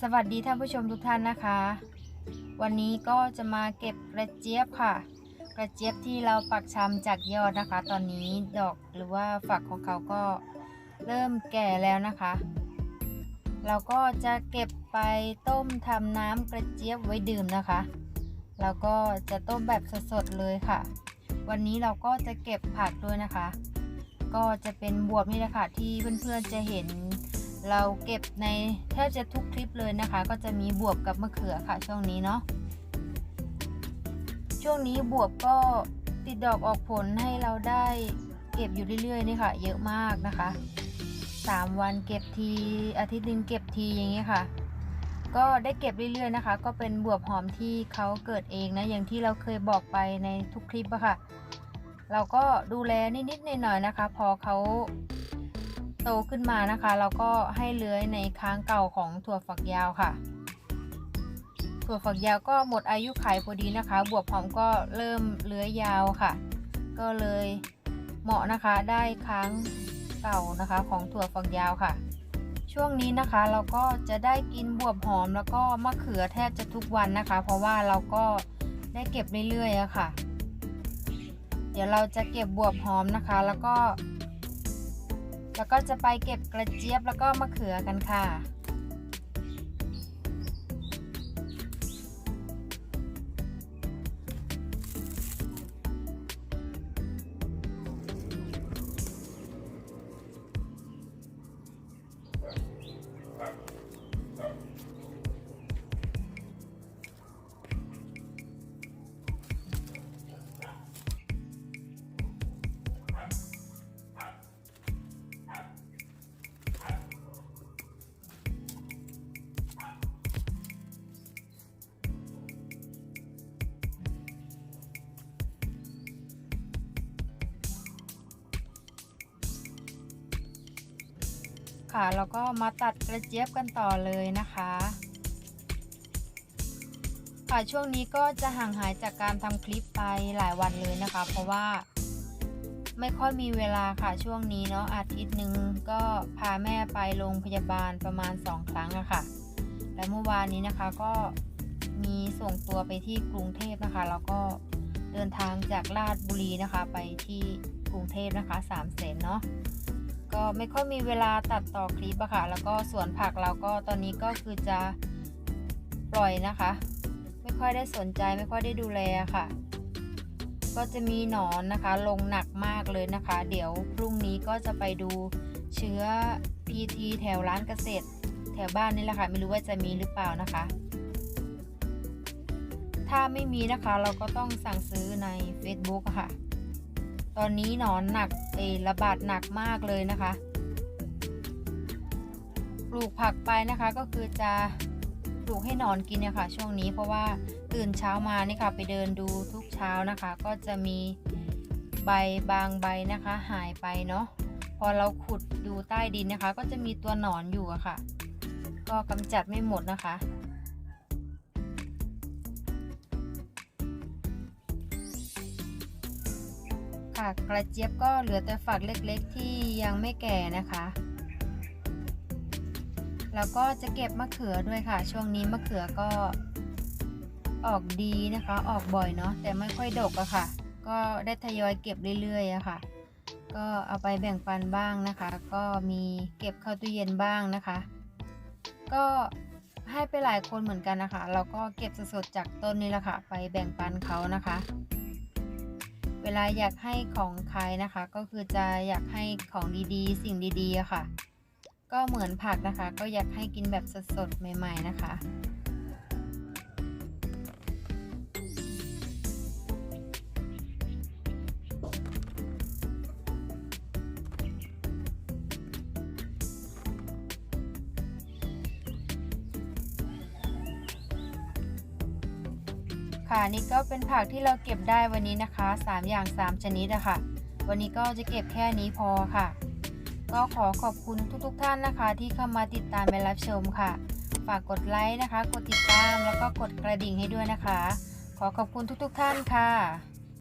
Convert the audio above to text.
สวัสดีท่านผู้ชมทุกท่านนะคะ วันนี้ก็จะมาเก็บกระเจี๊ยบค่ะ กระเจี๊ยบที่เราปักชำจากยอดนะคะ ตอนนี้ดอกหรือว่าฝักของเขาก็เริ่มแก่แล้วนะคะ เราก็จะเก็บไปต้มทำน้ำกระเจี๊ยบไว้ดื่มนะคะแล้วก็จะต้มแบบสดๆเลยค่ะ วันนี้เราก็จะเก็บผักด้วยนะคะ ก็จะเป็นบวบนี่แหละค่ะที่เพื่อนๆจะเห็น เราเก็บในแทบจะทุกคลิปเลยนะคะ ก็จะมีบวบกับมะเขือค่ะ ช่วงนี้เนาะช่วงนี้บวบก็ติดดอกออกผลให้เราได้เก็บอยู่เรื่อยๆนี่ค่ะ เยอะมากนะคะสามวันเก็บทีอาทิตย์หนึงเก็บทีอย่างเงี้ยค่ะ ก็ได้เก็บเรื่อยๆนะคะ ก็เป็นบวบหอมที่เขาเกิดเองนะอย่างที่เราเคยบอกไปในทุกคลิปอะค่ะ เราก็ดูแลนิดๆหน่อยๆนะคะ พอเขา โตขึ้นมานะคะเราก็ให้เลื้อยในค้างเก่าของถั่วฝักยาวค่ะ ถั่วฝักยาวก็หมดอายุขัยพอดีนะคะ บวบหอมก็เริ่มเลื้อยยาวค่ะ ก็เลยเหมาะนะคะได้ค้างเก่านะคะของถั่วฝักยาวค่ะ ช่วงนี้นะคะเราก็จะได้กินบวบหอมแล้วก็มะเขือแทบจะทุกวันนะคะ เพราะว่าเราก็ได้เก็บเรื่อยๆอะค่ะ เดี๋ยวเราจะเก็บบวบหอมนะคะ แล้วก็ แล้วก็จะไปเก็บกระเจี๊ยบแล้วก็มะเขือกันค่ะ ค่ะแล้วก็มาตัดกระเจี๊ยบกันต่อเลยนะคะ ค่ะช่วงนี้ก็จะห่างหายจากการทำคลิปไปหลายวันเลยนะคะ เพราะว่าไม่ค่อยมีเวลาค่ะช่วงนี้เนาะอาทิตย์หนึ่งก็พาแม่ไปโรงพยาบาลประมาณ 2 ครั้งอะค่ะ และเมื่อวานนี้นะคะก็มีส่งตัวไปที่กรุงเทพนะคะ แล้วก็เดินทางจากลาดบุรีนะคะไปที่กรุงเทพนะคะ3ามเสนเนาะ ก็ไม่ค่อยมีเวลาตัดต่อคลิปอะค่ะ แล้วก็สวนผักเราก็ตอนนี้ก็คือจะปล่อยนะคะ ไม่ค่อยได้สนใจไม่ค่อยได้ดูแลค่ะ ก็จะมีหนอนนะคะ ลงหนักมากเลยนะคะ เดี๋ยวพรุ่งนี้ก็จะไปดูเชื้อ PT แถวร้านเกษตร แถวบ้านนี่แหละค่ะ ไม่รู้ว่าจะมีหรือเปล่านะคะ ถ้าไม่มีนะคะเราก็ต้องสั่งซื้อใน Facebook อะค่ะ ตอนนี้หนอนหนักเอระบาดหนักมากเลยนะคะ ปลูกผักไปนะคะก็คือจะปลูกให้หนอนกินนี่ยค่ะช่วงนี้เพราะว่าตื่นเช้ามานี่ค่ะไปเดินดูทุกเช้านะคะ ก็จะมีใบบางใบนะคะ หายไปเนาะพอเราขุดดูใต้ดินนะคะ ก็จะมีตัวหนอนอยู่อะค่ะ ก็กำจัดไม่หมดนะคะ ค่ะ กระเจี๊ยบก็เหลือแต่ฝักเล็กๆ ที่ยังไม่แก่นะคะ แล้วก็จะเก็บมะเขือด้วยค่ะ ช่วงนี้มะเขือก็ออกดีนะคะ ออกบ่อยเนาะ แต่ไม่ค่อยดกอะค่ะ ก็ได้ทยอยเก็บเรื่อยๆอะค่ะ ก็เอาไปแบ่งปันบ้างนะคะ ก็มีเก็บเข้าตู้เย็นบ้างนะคะ ก็ให้ไปหลายคนเหมือนกันนะคะ เราก็เก็บสดๆจากต้นนี่แหละค่ะ ไปแบ่งปันเขานะคะ เวลาอยากให้ของใครนะคะ ก็คือจะอยากให้ของดีๆ สิ่งดีๆค่ะ ก็เหมือนผักนะคะ ก็อยากให้กินแบบสดๆใหม่ ๆ นะคะ ค่ะนี่ก็เป็นผักที่เราเก็บได้วันนี้นะคะ 3 อย่าง 3 ชนิดอะค่ะ วันนี้ก็จะเก็บแค่นี้พอค่ะ ก็ขอขอบคุณทุกๆทท่านนะคะ ที่เข้ามาติดตามและรับชมค่ะ ฝากกดไลค์นะคะ กดติดตามแล้วก็กดกระดิ่งให้ด้วยนะคะ ขอขอบคุณทุกๆทท่านค่ะ